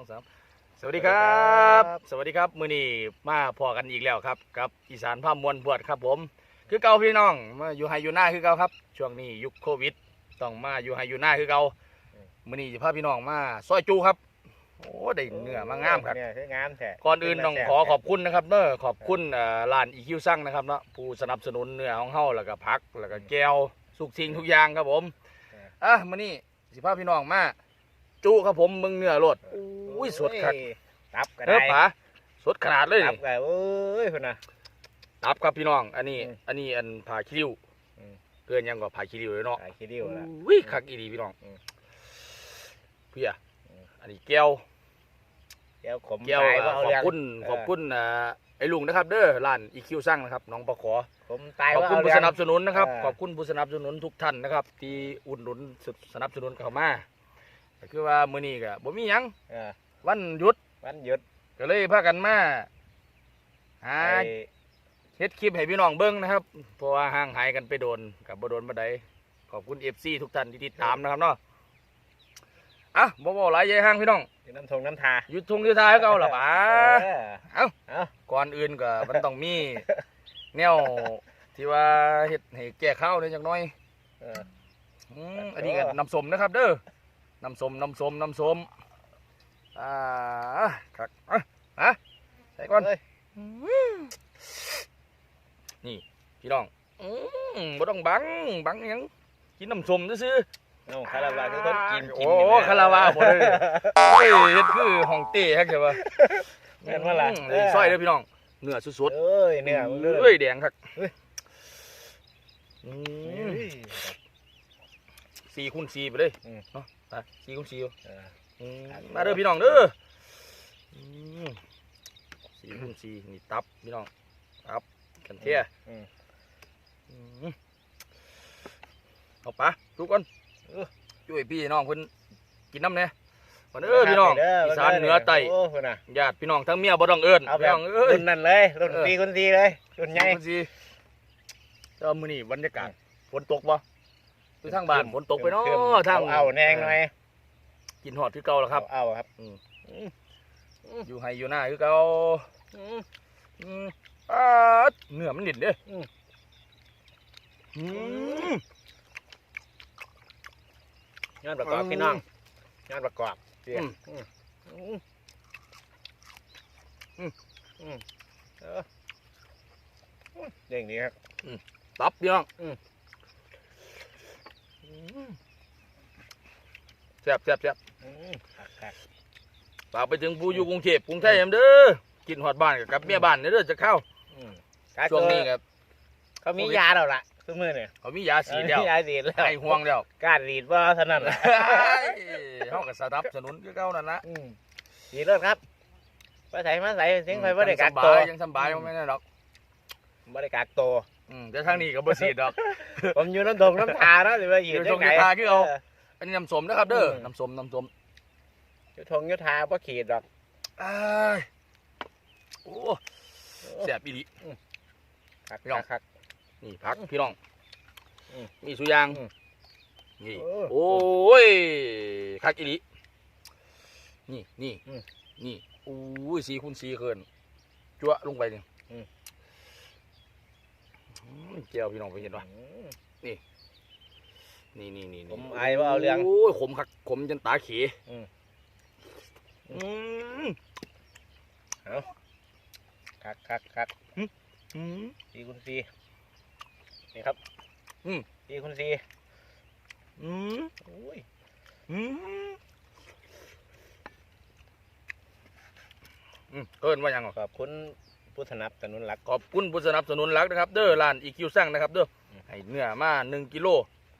องสามสวัสดีครับ สวัสดีครับมื้อนี้มาพอกันอีกแล้วครับกับอีสานภาพมวลบวชครับผม คือเก่าพี่น้องมาอยู่ไฮอยู่หน้าคือเก่าครับ ช่วงนี้ยุคโควิด ต้องมาอยู่ไฮอยู่หน้าคือเก่ามื้อนี้จะพาพี่น้องมาซอยจูครับโอ้ได้เนื้อมางามครับเนี่ยคืองามแท้ก่อนอื่นต้องขอขอบคุณนะครับเนอะขอบคุณเอ่อร้านอีคิวซังนะครับเนาะผู้สนับสนุนเนื้อของเฮาแล้วก็ผักแล้วก็แก้วสุกทิ้งทุกอย่างครับผมอะมื้อนี้สิพาพี่น้องมา จุครับผมมึงเนื้อรดอุ้ยสดครับตับก็เนื้ได้อผาสดขนาดเลยตับนี่ก็โอ้ยพุ่นน่ะตับครับพี่น้อง อันนี้อืมอันนี้อันผาคิริวอืมเกินยังกว่าผาคิริวเลยเนาะขายขี้ริ้วละอุ้ยคักอีดีพี่น้องอืมเพี่ยอืมอันนี้แก้วแก้วขมแก้วตายเอ่อว่าเอาขอบเรื่องคุณเออขอบคุณอ่าไอ้ลุงนะครับเด้อร้านอีคิวซังนะครับน้องประขอขมตายขอบว่าคุณเอาผู้เรื่อสงนับสนุนนะครับเออขอบคุณผู้สนับสนุนทุกท่านนะครับ ที่อุดหนุนสนับสนุนเข้ามา ก็คือว่ามื้อนี้ก็บ่มีหยังเออวันหยุดวันหยุดก็เลยพากันมาหาไอ้เฮ็ดคลิปให้พี่น้องเบิ่งนะครับเพราะว่าห่างหายกันไปโดนกับบ่โดนบ่ใดขอบคุณ FC ทุกท่านที่ติดตามนะครับเนาะอะบ่บ่หลายใหญ่ห่างพี่น้องอยู่น้ำทงน้ำทาหยุดทงที่ท้ายเก่าล่ะป๋า เออเอ้า เอ้า ก่อนอื่นก็ มันต้องมีแนวที่ว่าเฮ็ดให้แก้ข้าวนิดจักหน่อยเออ อืมอันนี้ก็น้ำส้มนะครับ เด้อ น้ำส้มน้ำส้มน้ำส้มอ่าครับอะอะใส่ก่อนเอ้ยนี่พี่น้องอืมบ่ต้องบังบังหยังกินน้ำส้มซื่อน้องคาราบาคือคนกินๆกินโอ้ยู่นะคาราวาบ่เลยโอ้ยเฮ็ดคือห้องเต้ฮักใช่ปะแม่นว่าล่ะอืมนี่ซอยเด้อพี่น้องเนื้อสุดเอ้ยๆเนื้อมึงเด้อเอ้ยแดงครับเฮ้ยอืเอ้มย สี่คูณสี่ไปเลยอืม เนาะไปสี่คูณสี่เออ อืมครับ มาเด้อพี่น้องเด้ออืมสี่คูณสี่นี่ตับพี่น้องตับกันเทียอืมอืมเอาปะทุกคนเออช่วยพี่น้องเพิ่นกินน้ำเนี่ยมาเด้อพี่น้องเด้อีสานเหนือใต้โอ้พุ่นน่ะญาติพี่น้องทั้งเมียบ่ต้องเอิ้นเอาแบพี่บน้องเอ้ย รุ่นนั่นเลยรุ่นเออตีคนตีเลยรุ่นใหญ่ สี่คูณสี่เจ้ามื้อนี้บรรยากาศฝนตกบ่ คือทางบ้านฝนตกไปเนาะทางเอาๆแนงหน่อยกินฮอดคือเก่าแล้วครับ เอาๆครับอืมอืมอยู่ไฮอยู่หน้าคือเก่าอืมอืมอ่าเนื้อมันดิ่นเด้อืมอืมงานประกอบพี่น้องงานประกอบเสียอืมอืมอืมอืมอืมเอออืมเด้งดีครับตับพี่น้องอืมอืม แซ่บแซ่บแซ่บอืมคักคักฝากไปถึงผู้อยู่กรุงเทพกรุงไทยนำเด้อกินฮอดบ้านกับกลับเมียบ้านเด้อจะเข้าอืมช่วงนี้ครับเขามียาแล้วล่ะทุกมือเนี่ยเขามียาสีดแล้วมียาสีดแล้วให้ห่วงแล้วกล้ารดีดว่าเท่านั้นแหละเฮาก็สนับสนุนคือเก่านั่นละอืมดีรถครับมาใส่มาใส่เสียงไฟบ่ได้กักยังสตับายวยังสบายบ่แม่นดอกบ่ได้กักตัว อืมแต่ทางนี้ก็บ่สีดดอก ผมอยู่น้ำทงน้ำทาเนาะหรือว่าอยู่อยู่ที่ทงไหนอยู่ทาคือเอา อันนี้น้ำส้มนะครับเด้ออืมน้ำส้มน้ำส้มอยู่ทงอยู่ทาบ่ขีดดอกอ้ายโอ้แซ่บอีหลีคักพี่น้องคักนี่พักพี่น้องอืมมีสุยางอืมนี่เออโอ้ยคักอีหลีนี่นี่อืม นี่โอ้ยสีคูณสีเกินจั่วลงไปนี่อืมอืม เจียวพี่น้องไปเห็นปะอืมนี่ นี่นี่นี่ผมอายว่าเอาเรื่องโอ้ยขมคักขมจนตาเขอืมอืมคักคักคักอืมสี่คูณสี่นี่ครับ อืมสี่คูณสี่อืมอุ้ยอืมอืมเอิ้นว่าหยังหรอขอบคุณ ผู้สนับสนุนหลัก ขอบคุณผู้สนับสนุนหลักนะครับ เด้อร้านอีคิวสั่งนะครับเด้ออมให้เนื้อมาหนึ่งกิโล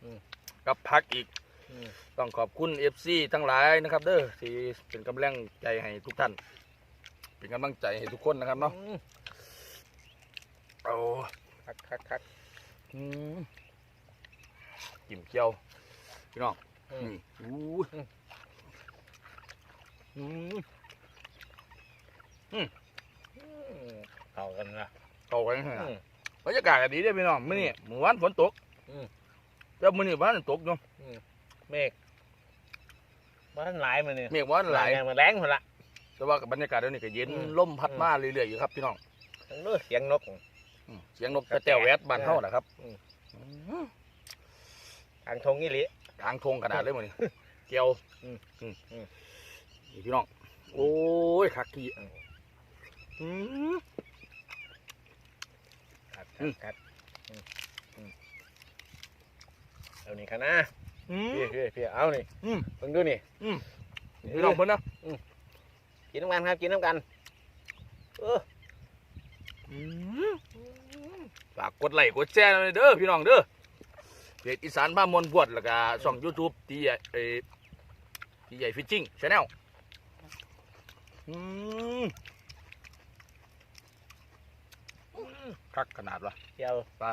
อืม กับพักอีก อืมต้องขอบคุณเอฟซีทั้งหลายนะครับ เด้อที่เป็นกำลังใจให้ทุกท่าน เป็นกำลังใจให้ทุกคนนะครับเนาะอืมโอ้คักคักคักอืมจิ้มเกี๊ยวพี่น้องอืม นี่อู้ยอืมอืมอืม เข้ากันนะเข้ากันขนาดอืมบรรยากาศก็ดีเด้อพี่น้องมื้อนี้เมื่อวานฝนตกอืม แต่มื้อนี้บ้านตกอยู่เมฆบ่ว่าท่านหลายมันนี่เมฆว่าหลายอย่างมันแรงหมดละ แต่ว่าบรรยากาศเดี๋ยวนี้ก็เย็นอืม ลมพัดมาเรื่อยๆอยู่ครับพี่น้องทั้งเลือเสียงนก อืมเสียงนกกระแตวแวดบ้านเฮานะครับอืม อืมทางทงนี่ลิ กลางทงขนาดเลยมื้อนี้เจียวอืมอืมอืม นี่พี่น้อง โอ้ยคัก กี้อืมครับอืมครับอืมอืมเอานี่กันนะอืมพี่พี่พี่เอานี่อืมมึงดูนี่พี่น้องเพิ่นนะกินน้ำกันครับกินน้ำกันเอออืมฝากกดไลค์กดแชร์หน่อยเด้อพี่น้องเด้อเพจอีสานบ้านมวลบวดแล้วก็ช่อง YouTube ที่ใหญ่เอ่อที่ใหญ่ฟิชชิ่งชาแนลอืม คักขนาดวะ เที่ยวไป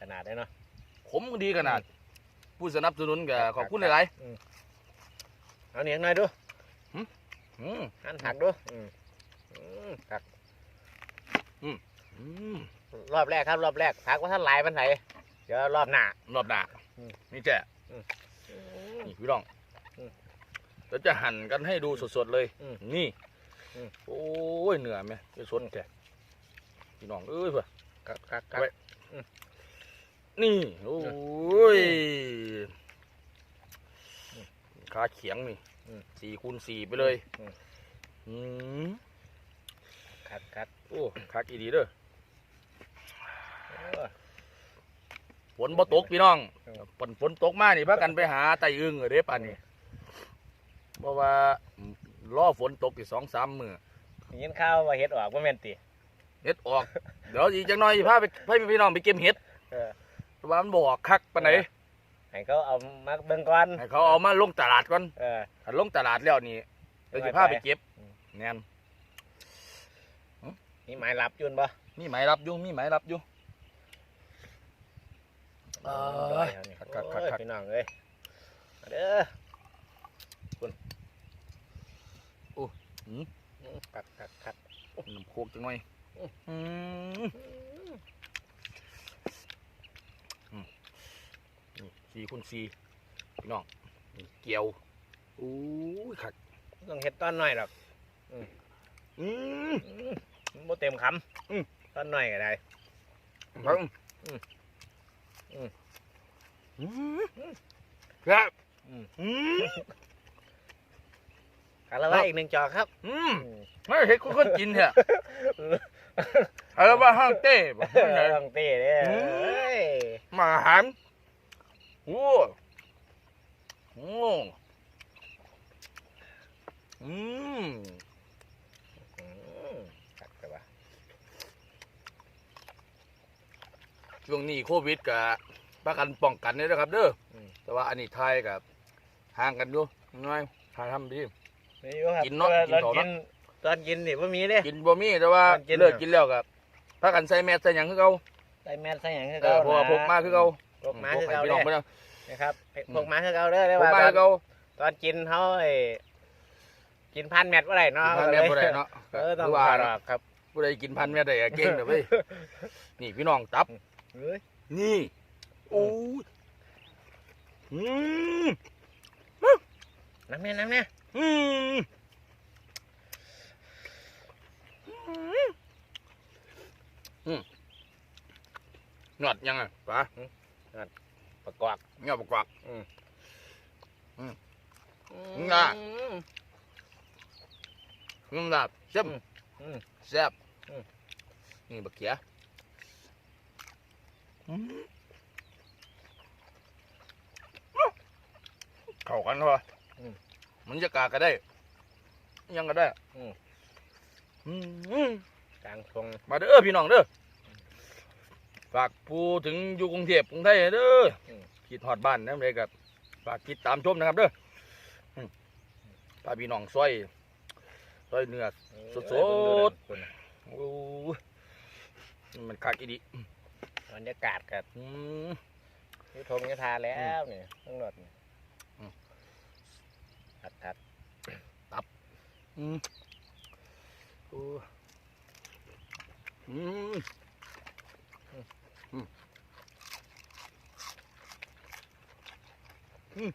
ขนาดได้เนาะ ขมดีขนาด ผู้สนับสนุนก็ขอบคุณหลายเอานี่หน่อยดูๆอืมหั่นผักดูอืมอืมผักอืมรอบแรกครับรอบแรกผักว่าท่านหลายมันไหนเดี๋ยวรอบหน้า รอบหน้าอืมนี่แจ้นี่พี่น้องอืมเราจะหั่นกันให้ดูสดๆเลยอืมนี่อืม โอ้ยเหนือไหมจะสดแท้พี่น้องเอ้ยเพื่อ ครับครับครับไว้นี่โอ้ยขาเขียงนี่อืมสี่คูณสี่ไปเลยอืมอืมครับครับโอ้คักอีดีเด้อโอ้ฝนบ่ตกพี่น้องอืมฝนฝนตกมานี่พากันไปหาไตอึ่งเด้ป่านนี้เพราะว่าล่อฝนตกอีกสองสามมื้อยินข้าวว่าเฮ็ดออกว่าแม่นติ เฮ็ดออก เดี๋ยวอีกจังหน่อยพาไปให้พี่น้องไปเก็บเห็ดเออเพราะว่ามันบ่ออกคักปานไหนให้เขาเอามาเบิ่งก่อนให้เขาเอามาลงตลาดก่อนเออ ถ้าลงตลาดแล้วนี่เดี๋ยวสิพาไปเก็บอืม แน่นมีหมายรับอยุ่นบ่มีหมายรับอยู่มีหมายรับอยู่เอ้ย คักคัคักกคักคักพี่น้องเอ้ยมาเด้อคุณหืม คักคักคักน้ำโคกจังหน่อย อืมอืมนี่สี่คูณสี่พี่น้องเกี่ยวอู้ยคักต้องเฮ็ดตอนหน้อยหรอกอืมอืมเต็มคำตอนหน้อยก็ได้ครับครับคาราวาอีกหนึ่งจอครับ อืมไม่เห็นคนคนกินเหรอ อะไรว่าห้างเต้บอกเอว่าไงอต้องเต้เด้ออืมเอ้ยมาอาหารโอ้โอ้อืมอืมคักแต่ว่าช่วงนี้โควิดกับประกันป้องกันนี่นะครับ เด้ออม แต่ว่าอันนี้ไทยกับห่างกันอยู่น้อยถ่ายทำดีมีอยู่ครับกินเนาะตอกินเขาเนาะกิน ตอนกินนี่บ่มีเด้ กินบ่มีแต่ว่ากิน เลิกน่ะกินแล้วกับพากันใส่แมสใส่หยังคือเก่าใส่แมสใส่หยังคือเอเก่าอเพราะว่าพกมาคือเก่าพกมาพคืกอให้เก่าพี่น้องเด้เพิ่นเอานะครับอืมพกมาคือเก่าเด้อได้พกว่ามาตอคืนอเก่าตอนกินเขาไอ้กินพันแมทบ่ได้เนาะกินพันแมสบ่ได้เนาะเออต้องคือว่าผ่านเนาะออกครับผู้ใดกินพันแมสได้อะเก่งเด้อเว้ยนี่พี่น้องตับเฮ้ย นี่โอ้ยอืมน้ำเนี่ยน้ำเนี่ยอืม อืมหนวดยังไงปะประกอบเงาประกอบอืมน่ะนุ่มดาบเจ็บอืมแซ่บอืมนี่บักเขียอืมเข้ากันเหรออมมันจะกาก็ได้ ยังก็ได้อืมอืม กลางทงมาเด้อพี่น้องเด้อฝากผู้ถึงอยู่กรุงเทพกรุงไทยเด้ออมคิดฮอดบ้านนะเลยกับฝากติดตามชมนะครับเด้ออืมพาพี่น้องซอยซอยเนื้อสดๆเออเบิ่งดูนั่นโอ้ยมันคักอีดีบรรยากาศกับอืมยุทงยุทาแล้วนี่ทั้งหมดนี่อืมถัดถัดอืมโอ้ยอืมอืมอืม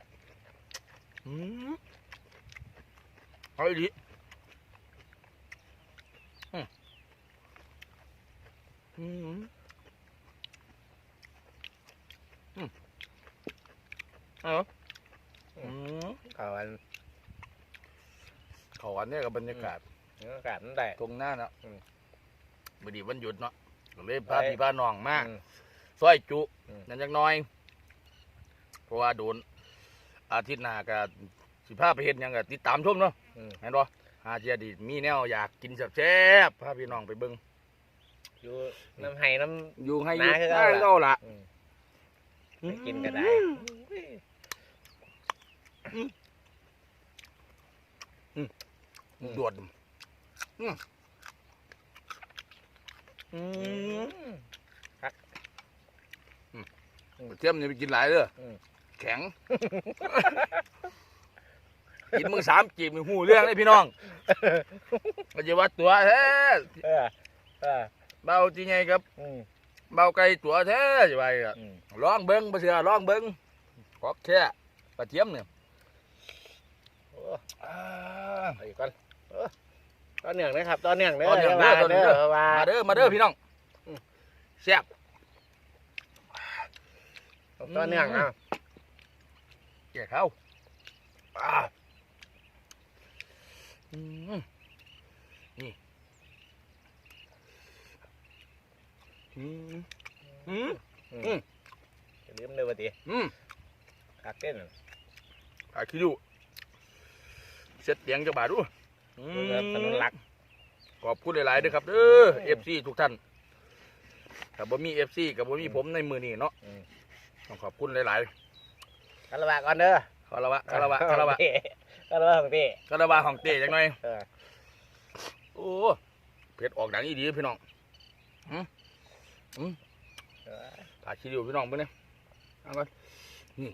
อืมเอาอีหลีอืมอืมอืมเอาอืมเขาอันเขาอันเนี้ยกับบรรยากาศ เนื้อกัดนั่นได้ ตรงหน้าเนาะอืมบดีวันหยุดเนาะก็เลยพาไป พี่พาน้องมาอืม ซอยจุอืม นั่นจักหน้อย เพราะว่าโดน อาทิตย์หน้าก็สิพาไปเห็นยังก็ติดตามชมเนาะอืมเห็นบ่หาเจียดีมีแนวอยากกินแซ่บๆพาพี่น้องไปเบิ่งอยู่น้ำไห้น้ อยู่ให้อยู่น้าคือได้เก่าล่ะเก่าล่ะำอืมไปกินก็ได้ดวด อืมอืมเทียมนี่ไปกินหลายเด้ออม แข็ง กินมือสามจีบมือหูเรื่องเลยพี่น้องก็จะว่าตัวแท้เออเออเบาจีไงครับ อืมเบาไก่ตัวแท้จะไปก็อืมลองเบิ้งบ่เสือลองเบิ้งขอแค่กระเทียมเนี่ยโอ้อ่าเอาอีกก่อนเออ ตอนเนื่องนะครับตอนเนื่องเด้อตอนเนื่องย่าว่าเด้อตอนเนื่องเด้อ ว่ามาเด้อมาเด้อพี่น้องอืมแซ่บ ตอนเนื่องอะแก่เข้าอ่าอืมนี่อืมอืมอืมอย่าลืมเลยว่าติอืมคักเต้นอาคิดูเสร็จเตียงจักบาทดูอื ดูแบบถนนหลัก ขอบคุณหลายๆเด้อครับเด้อเอฟซีทุกท่านถ้าบ่มีเอฟซีกับบ่มีผมในมือนี้เนาะอืมต้องขอบคุณหลายคารวะก่อนเด้อๆคารวะคารวะคารวะคารวะของพี่คารวะของเต้จังหน่อยเออโอ้เผ็ดออกดังอีดีพี่น้องเออตาคิดอยู่พี่น้องเบิ่งเนี่ยเอาก่อนนี่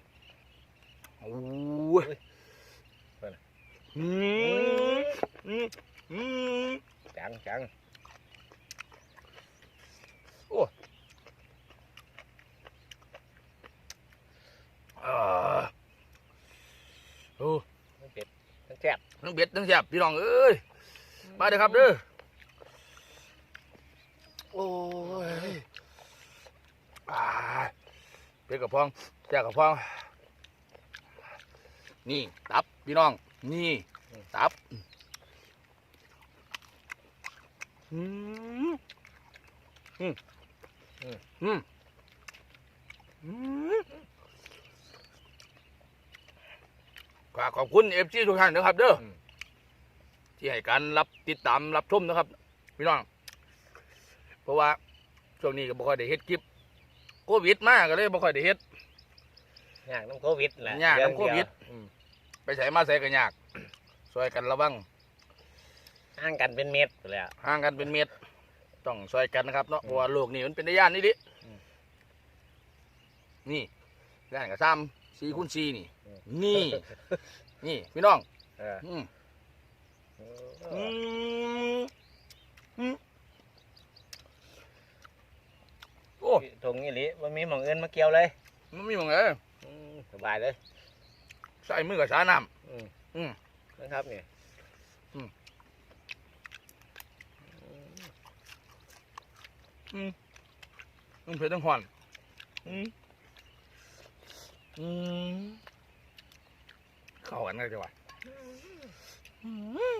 โอ้ยอืมอืมอืม จังจังอ่าโอ้ทั้งเผ็ดทั้งแซ่บทั้งเบ็ดทั้งแซ่บพี่น้องเอ้ย มาเด้อครับเด้อ โอ้ยเป็ดกับพองแจ่กับพอง นี่ ตับพี่น้อง นี่ ตับ อืมอืมอืมอืมอืมฝากขอบคุณเอฟซีทุกท่านนะครับ เด้ออที่ให้การรับติดตามรับชมนะครับ พี่น้อง เพราะว่าช่วงนี้ก็บ่ค่อยได้เฮ็ดคลิปโควิดมากก็เลยบ่ค่อยได้เฮ็ดยากน้ำโควิดแหละยากเดือน้ำโควิดเยอืม ไปใส่มาใส่กันยากช่วยกันระวังห่างกันเป็นเม็ดไปแล้วห่างกันเป็นเมตร ต้องช่วยกันนะครับเนาะเพราะว่าโลกนี้มันเป็นได้ย่านนี่ดิอืมนี่ย่านกับซ้ำสี่คูณสี่นี่อืมนี่ นี่พี่น้องเอออืมเออือมอืมโอ้ถุงนี่ลิมันมีหมองเอินมาเกี่ยวเลยมันมีหมองไงอืมสบายเลย ใส่มือกับสาน้อืมอืมนะครับเนี่ยำอืมมันเผ็ดทั้งหอนอืมอืมเข้ากันกันจังวะอื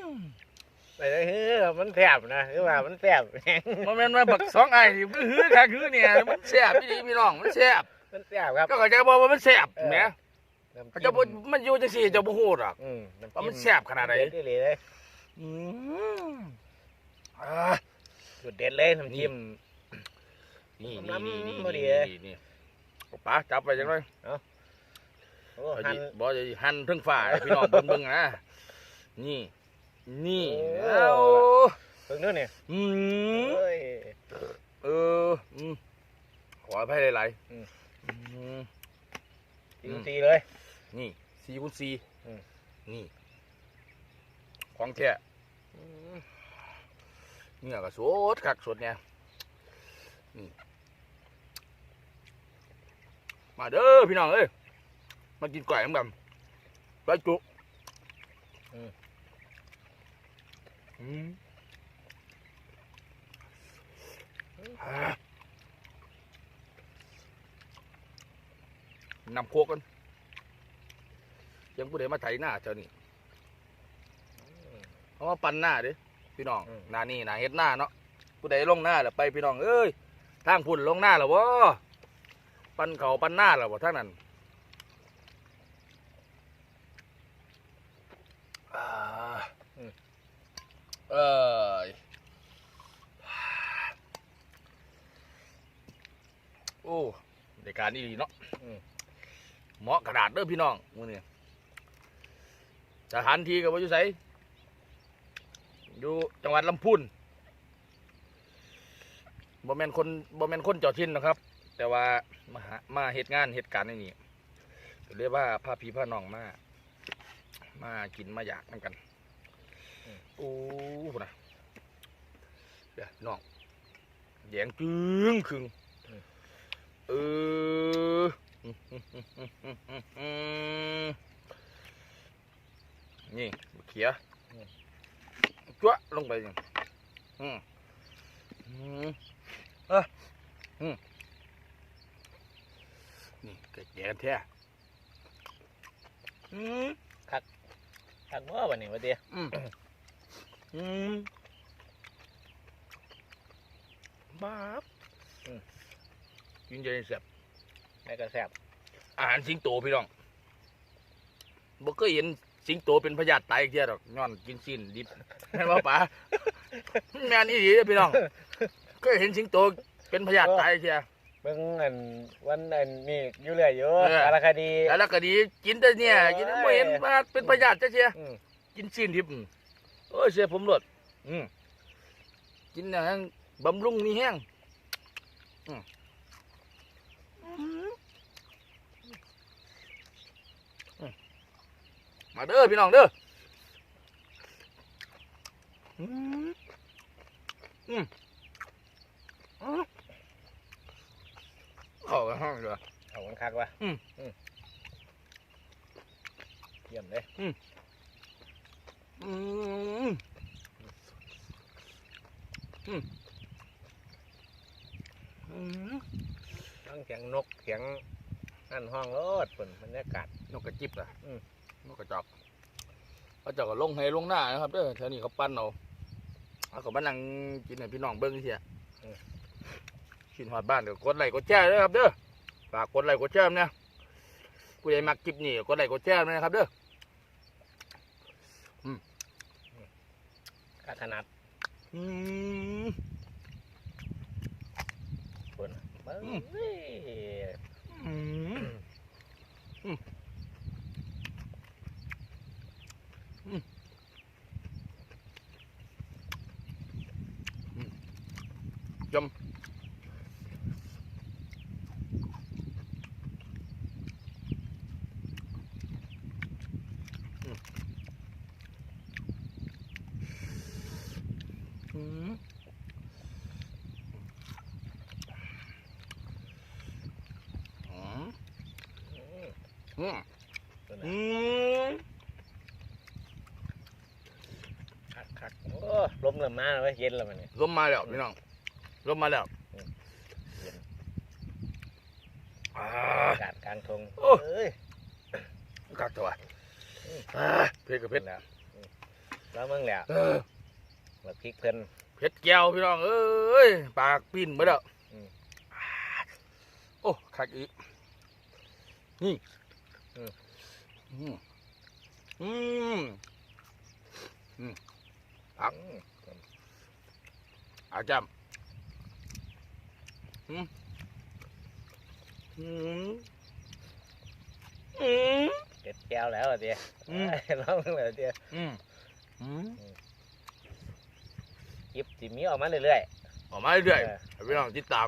มไปเลยเฮ้ยมันแสบนะคือว่ามันแสบมันเป็นมาบักสองไอ้ที่มันฮือค่ะคือเนี่ยมันแซ่บพี่ดีพี่น้องมันแซ่บมันแสบครับก็เข้าใจบอกว่ามันแซ่บเออแหมน้ำ เขาจิ้จะบ่มันอยู่จังซี่เจะบ่ฮู้หรอกอืมน้ำว่ามันจิ้แซ่บขนาดไหนเด็ดเลยเลยอืมอ่าจุดเด็ดเลยน้ำจิ้มนี่น้นี่ำนี่บ่ดีนี่เลยนี่นี่ป้าจับไปจังเลยโอ้เอาหัสินบ่จะหั่นเทั้งฝ่าให้พี่น้องเบิ่งเบิ่งนะนี่ นี่โอ้เอาเพิ่งนู้นเนี่ยอืมเอ้ยเอออืมขออภัยหลายๆอืมอืมซีซีเลย นี่สี่คูณสี่อืมนี่ ของแท้เนี่ยก็สดคักสดเนี่ยนี่มาเด้อพี่น้องเอ้ยมากินก๋วยกันแบบไปจุอืมอ่านำโคกกัน ยังผู้ใดมาไถหน้าเจ้านี่เอามาปั่นหน้าเดิพี่น้องอืม หน้านี่หน้าเฮ็ดหน้าเนาะผู้ใดลงหน้าแล้วไปพี่น้องเอ้ยทางพุ่นลงหน้าแล้ววะปั่นเขาปั่นหน้าแล้ววะทางนั้นอ่าอืมเอ้ยโอ้ในการนี่ดีเนาะอืม เหมาะกระดาษเด้อพี่น้องมื้อนี้ สถานที่กับว่าอยู่ไสอยู่จังหวัดลำพูนบ่แม่นคนบ่แม่นคนเจ้าถิ่นนะครับ แต่ว่ามาหามาเหตุงานเหตุการณ์ในนี้ก็เรียกว่าพาพี่พาน้องมา มากินมาอยากนำกันอืมโอ้พุ่นนะเดี๋ยวพี่น้องแดงจึงครึ่งเออ นี่เขียจ้วะลงไปนี่อืมอืมเอะอืมนี่เกิดแย่กันแท้อืมทักว่าวันนี้วันเดียวอืมอืมบ้าบกินเจนเสียบแม่ก็แซ่บอาหารสิงโตพี่น้องบ่เคยเห็น สิงโตเป็นพยาธิตายอีกเทียดอกย้อนกินสิ้นดิบแม่นบ่ป๋าแม่นอีหลีเด้อพี่น้องเคยเห็นสิงโตเป็นพยาธิตายอีกเทีย เบิ่งอันวันอันนี้อยู่เรื่อยอยู่เออ สารคดี แล้วก็ดีกินแต่เนี่ยกินบ่เห็นว่าเป็นพยาธิจักเทีย อืมกินสิ้นดิบอืมโอ้ยเสียผมรดอืมกินอย่างนั้นบำรุงมีแห้งอืมอืมอืม มาเด้อพี่น้องเด้ออืมอืมอืมเอาไปห้องดีกว่าเอากันคักวะอืมเยี่ยมเลยอืมอืมอืมทั้งเสียงนกเสียงอันห้องรถฝนบรรยากาศนกกระจิบอะ อืม นกกระจอกเขาเจาก็ลงให้ลงหน้านะครับเด้อแถวนี้เขาปั้นเอาเอาก็มานั่งกินให้พี่น้องเบิ้งเสียกินหอดบ้านเดี๋ยวกดไลค์กดแชร์ด้วยครับเด้อฝากกดไลค์กดแชร์เนี่ยผู้ใหญ่มักคลิปนี้กดไลค์กดแชร์นะครับเด้อกขนาดอืมฝนเบิ้งอืมเฮ้ย อืมอืมอืมอืม จำอืมอืมอืมอืมอืมฝนอืมคักคักโอ้ลมเริ่มมาแล้วเว้ยเย็นแล้วมันเนี่ย ลมมาแล้วพี่น้อง ลมมาแล้วอืมเย็นอ่าอากาศกลางทงโอ้ เอ้ยกักตัวอืมอ่าเผ็ดกับเผ็ดแล้วอืมแล้วมึงแล้วเออแบบพริกเพิ่น เผ็ดแก้วพี่น้องเอ้ยปากปิ้นมาแล้วอืมอ่าโอ้คักอีกนี่อืมอืมอืมอืมอาจำ อืมอืมอืมเด็ดแก้วแล้วอะเดียอืม ร้องเลยเดียวอืมอืมคลิปสิมีออกมาเรื่อยออกมาเรื่อยๆเออ ๆให้พี่น้องติดตาม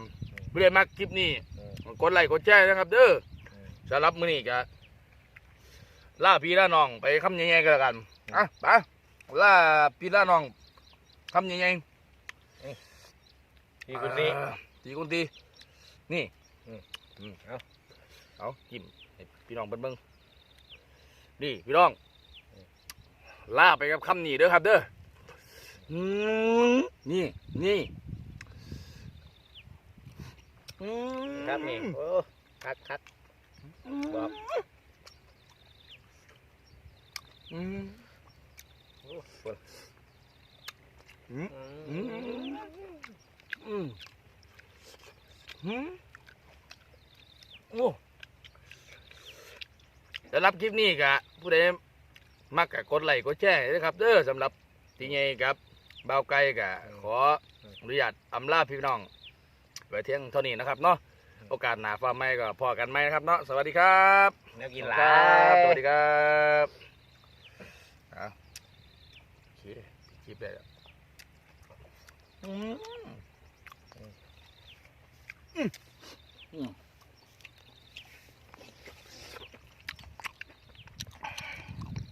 เพื่อมากคลิปนี้อืกดไลค์กดแชร์นะครับเด้ออม สำหรับมื้อนี้ก็ล่าพี่ล่าน้องไปคำใหญ่ๆกันแล้วกันอะไปล่าพี่ล่าน้องคำใหญ่ๆ พี่คุนี่ ตีกุนตีนี่อืมอืมเอาเอาจิ้มให้พี่น้องเบิ่งเบิ่งนี่พี่น้องล่าไปกับคำนี้เด้อครับเด้ออืมนี่นี่อืมครับนี่โอ้คักคักบอกอืมโอ้ปุ่นอืมอือืมมอืมอืม โอ้สำหรับคลิปนี้กะผู้ใดมักกะกดไลค์กดแชร์ด้วยครับ เด้อสำหรับทีไงครับบ่าวไก่กะขออนุญาตอำลาพี่น้องไว้เที่ยงเท่านี้นะครับเนาะโอกาสหน้าฟ้าไม่ก็พอกันไหมนะครับเนาะสวัสดีครับแนวกินหคลารับยสวัสดีครับเอาโอเคคลิปได้แล้ว อืมอืมอืม